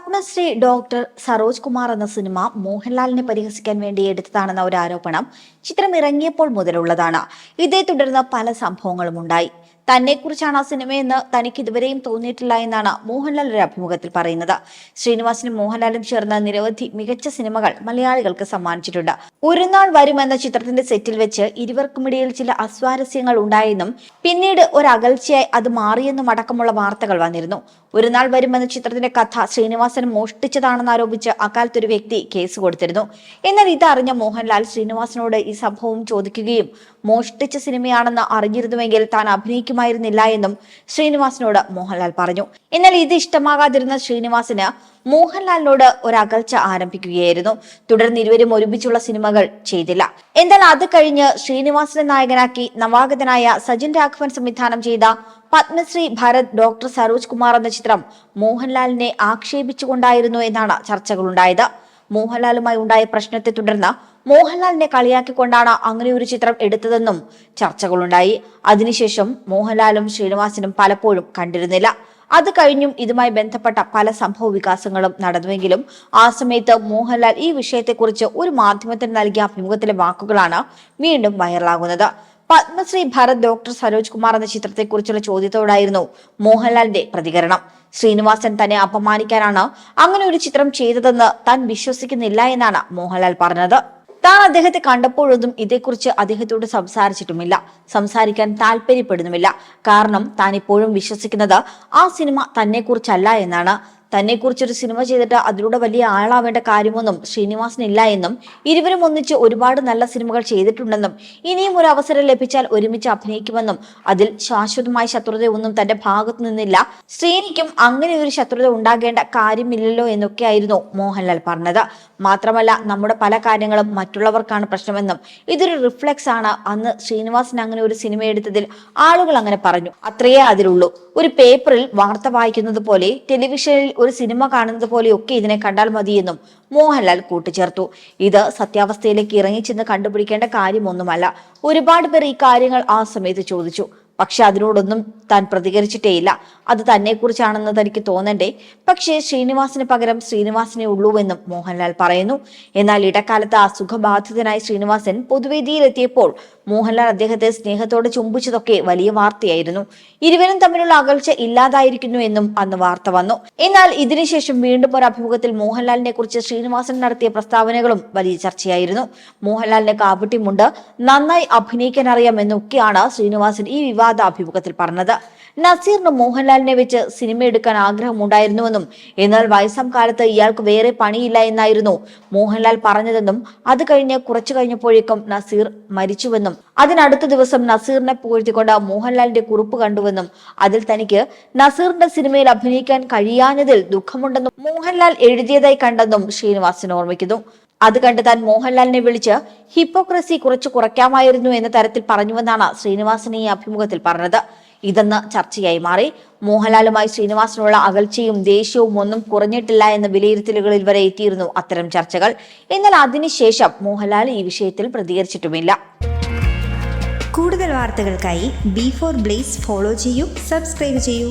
Padmashri doctor Saroj Kumar എന്ന cinema മോഹൻലാലിനെ പരിഹസിക്കാൻ വേണ്ടി എടുത്തതാണെന്ന ഒരു ആരോപണം ചിത്രം ഇറങ്ങിയപ്പോൾ മുതലുള്ളതാണ്. ഇതേ തുടർന്ന് പല സംഭവങ്ങളും ഉണ്ടായി. തന്നെക്കുറിച്ചാണ് ആ സിനിമയെന്ന് തനിക്ക് ഇതുവരെയും തോന്നിയിട്ടില്ല എന്നാണ് മോഹൻലാൽ ഒരു അഭിമുഖത്തിൽ പറയുന്നത്. ശ്രീനിവാസനും മോഹൻലാലും ചേർന്ന നിരവധി മികച്ച സിനിമകൾ മലയാളികൾക്ക് സമ്മാനിച്ചിട്ടുണ്ട്. ഒരു നാൾ വരുമെന്ന ചിത്രത്തിന്റെ സെറ്റിൽ വെച്ച് ഇരുവർക്കുമിടയിൽ ചില അസ്വാരസ്യങ്ങൾ ഉണ്ടായെന്നും പിന്നീട് ഒരു അകൽച്ചയായി അത് മാറിയെന്നും അടക്കമുള്ള വാർത്തകൾ വന്നിരുന്നു. ഒരു നാൾ വരുമെന്ന ചിത്രത്തിന്റെ കഥ ശ്രീനിവാസൻ മോഷ്ടിച്ചതാണെന്ന് ആരോപിച്ച് അക്കാലത്ത് ഒരു വ്യക്തി കേസ് കൊടുത്തിരുന്നു. എന്നാൽ ഇതറിഞ്ഞ മോഹൻലാൽ ശ്രീനിവാസനോട് ഈ സംഭവം ചോദിക്കുകയും മോഷ്ടിച്ച സിനിമയാണെന്ന് അറിഞ്ഞിരുന്നുവെങ്കിൽ താൻ അഭിനയിക്കുമായിരുന്നില്ല എന്നും ശ്രീനിവാസിനോട് മോഹൻലാൽ പറഞ്ഞു. എന്നാൽ ഇത് ഇഷ്ടമാകാതിരുന്ന ശ്രീനിവാസിന് മോഹൻലാലിനോട് ഒരു അകൽച്ച ആരംഭിക്കുകയായിരുന്നു. തുടർന്ന് ഇരുവരും ഒരുമിച്ചുള്ള സിനിമകൾ ചെയ്തില്ല. എന്നാൽ അത് കഴിഞ്ഞ് ശ്രീനിവാസിനെ നായകനാക്കി നവാഗതനായ സജിൻ രാഘവൻ സംവിധാനം ചെയ്ത പത്മശ്രീ ഭരത് ഡോക്ടർ സരോജ് കുമാർ എന്ന ചിത്രം മോഹൻലാലിനെ ആക്ഷേപിച്ചുകൊണ്ടായിരുന്നു എന്നാണ് ചർച്ചകളുണ്ടായത്. മോഹൻലാലുമായി ഉണ്ടായ പ്രശ്നത്തെ തുടർന്ന് മോഹൻലാലിനെ കളിയാക്കിക്കൊണ്ടാണ് അങ്ങനെ ഒരു ചിത്രം എടുത്തതെന്നും ചർച്ചകളുണ്ടായി. അതിനുശേഷം മോഹൻലാലും ശ്രീനിവാസനും പലപ്പോഴും കണ്ടിരുന്നില്ല. അത് കഴിഞ്ഞും ഇതുമായി ബന്ധപ്പെട്ട പല സംഭവ വികാസങ്ങളും നടന്നുവെങ്കിലും ആ സമയത്ത് മോഹൻലാൽ ഈ വിഷയത്തെക്കുറിച്ച് ഒരു മാധ്യമത്തിന് നൽകിയ അഭിമുഖത്തിലെ വാക്കുകളാണ് വീണ്ടും വൈറലാകുന്നത്. പത്മശ്രീ ഭരത് ഡോക്ടർ സരോജ് കുമാർ എന്ന ചിത്രത്തെക്കുറിച്ചുള്ള ചോദ്യത്തോടായിരുന്നു മോഹൻലാലിന്റെ പ്രതികരണം. ശ്രീനിവാസൻ തന്നെ അപമാനിക്കാനാണ് അങ്ങനെ ഒരു ചിത്രം ചെയ്തതെന്ന് താൻ വിശ്വസിക്കുന്നില്ല എന്നാണ് മോഹൻലാൽ പറഞ്ഞത്. താൻ അദ്ദേഹത്തെ കണ്ടപ്പോഴൊന്നും ഇതേക്കുറിച്ച് അദ്ദേഹത്തോട് സംസാരിച്ചിട്ടുമില്ല. സംസാരിക്കാൻ താല്പര്യപ്പെടുന്നുമില്ല. കാരണം താൻ ഇപ്പോഴും വിശ്വസിക്കുന്നത് ആ സിനിമ തന്നെക്കുറിച്ചല്ല എന്നാണ്. തന്നെക്കുറിച്ചൊരു സിനിമ ചെയ്തിട്ട് അതിലൂടെ വലിയ ആളാവേണ്ട കാര്യമൊന്നും ശ്രീനിവാസനില്ല എന്നും ഇരുവരും ഒന്നിച്ച് ഒരുപാട് നല്ല സിനിമകൾ ചെയ്തിട്ടുണ്ടെന്നും ഇനിയും ഒരു അവസരം ലഭിച്ചാൽ ഒരുമിച്ച് അഭിനയിക്കുമെന്നും അതിൽ ശാശ്വതമായ ശത്രുതയൊന്നും തന്റെ ഭാഗത്തു നിന്നില്ല. ശ്രീനിക്കും അങ്ങനെ ഒരു ശത്രുത ഉണ്ടാകേണ്ട കാര്യമില്ലല്ലോ എന്നൊക്കെയായിരുന്നു മോഹൻലാൽ പറഞ്ഞത്. മാത്രമല്ല നമ്മുടെ പല കാര്യങ്ങളും മറ്റുള്ളവർക്കാണ് പ്രശ്നമെന്നും ഇതൊരു റിഫ്ലക്സ് ആണ്. അന്ന് ശ്രീനിവാസൻ അങ്ങനെ ഒരു സിനിമ എടുത്തതിൽ ആളുകൾ അങ്ങനെ പറഞ്ഞു. അത്രയേ അതിലുള്ളൂ. ഒരു പേപ്പറിൽ വാർത്ത വായിക്കുന്നത് പോലെ ടെലിവിഷനിൽ ഒരു സിനിമ കാണുന്നത് പോലെയൊക്കെ ഇതിനെ കണ്ടാൽ മതിയെന്നും മോഹൻലാൽ കൂട്ടിച്ചേർത്തു. ഇത് സത്യാവസ്ഥയിലേക്ക് ഇറങ്ങിച്ചെന്ന് കണ്ടുപിടിക്കേണ്ട കാര്യമൊന്നുമല്ല. ഒരുപാട് പേർ ഈ കാര്യങ്ങൾ ആ സമയത്ത് ചോദിച്ചു. പക്ഷെ അതിനോടൊന്നും താൻ പ്രതികരിച്ചിട്ടേയില്ല. അത് തന്നെക്കുറിച്ചാണെന്ന് തനിക്ക് തോന്നണ്ടേ. പക്ഷേ ശ്രീനിവാസിന് പകരം ശ്രീനിവാസിനെ ഉള്ളൂവെന്നും മോഹൻലാൽ പറയുന്നു. എന്നാൽ ഇടക്കാലത്ത് അസുഖബാധിതനായ ശ്രീനിവാസൻ പൊതുവേദിയിലെത്തിയപ്പോൾ മോഹൻലാൽ അദ്ദേഹത്തെ സ്നേഹത്തോടെ ചുംബിച്ചതൊക്കെ വലിയ വാർത്തയായിരുന്നു. ഇരുവരും തമ്മിലുള്ള അകൽച്ച ഇല്ലാതായിരിക്കുന്നു എന്നും അന്ന് വാർത്ത വന്നു. എന്നാൽ ഇതിനുശേഷം വീണ്ടും ഒരു അഭിമുഖത്തിൽ മോഹൻലാലിനെ കുറിച്ച് ശ്രീനിവാസൻ നടത്തിയ പ്രസ്താവനകളും വലിയ ചർച്ചയായിരുന്നു. മോഹൻലാലിന് കാപട്യമുണ്ട്. നന്നായി അഭിനയിക്കാൻ അറിയാം എന്നൊക്കെയാണ് ശ്രീനിവാസൻ ഈ വിവാദ അഭിമുഖത്തിൽ പറഞ്ഞത്. നസീറിന് മോഹൻലാലിനെ വെച്ച് സിനിമ എടുക്കാൻ ആഗ്രഹമുണ്ടായിരുന്നുവെന്നും എന്നാൽ വയസ്സാം കാലത്ത് ഇയാൾക്ക് വേറെ പണിയില്ല എന്നായിരുന്നു മോഹൻലാൽ പറഞ്ഞതെന്നും അത് കഴിഞ്ഞ് കുറച്ചു കഴിഞ്ഞപ്പോഴേക്കും നസീർ മരിച്ചുവെന്നും അതിനടുത്ത ദിവസം നസീറിനെ പുകഴ്ത്തിക്കൊണ്ട് മോഹൻലാലിന്റെ കുറിപ്പ് കണ്ടുവെന്നും അതിൽ തനിക്ക് നസീറിന്റെ സിനിമയിൽ അഭിനയിക്കാൻ കഴിയാഞ്ഞതിൽ ദുഃഖമുണ്ടെന്നും മോഹൻലാൽ എഴുതിയതായി കണ്ടെന്നും ശ്രീനിവാസൻ ഓർമ്മിക്കുന്നു. അത് കണ്ട് താൻ മോഹൻലാലിനെ വിളിച്ച് ഹിപ്പോക്രസി കുറച്ച് കുറയ്ക്കാമായിരുന്നു എന്ന തരത്തിൽ പറഞ്ഞുവെന്നാണ് ശ്രീനിവാസൻ ഈ അഭിമുഖത്തിൽ പറഞ്ഞത്. ഇതെന്ന് ചർച്ചയായി മാറി. മോഹൻലാലുമായി ശ്രീനിവാസനുള്ള അകൽച്ചയും ദേഷ്യവും ഒന്നും കുറഞ്ഞിട്ടില്ല എന്ന വിലയിരുത്തലുകളിൽ വരെ എത്തിയിരുന്നു അത്തരം ചർച്ചകൾ. എന്നാൽ അതിനുശേഷം മോഹൻലാൽ ഈ വിഷയത്തിൽ പ്രതികരിച്ചിട്ടുമില്ല. കൂടുതൽ വാർത്തകൾക്കായി ബി ഫോർ ബ്ലേസ് ഫോളോ ചെയ്യൂ സബ്സ്ക്രൈബ് ചെയ്യൂ.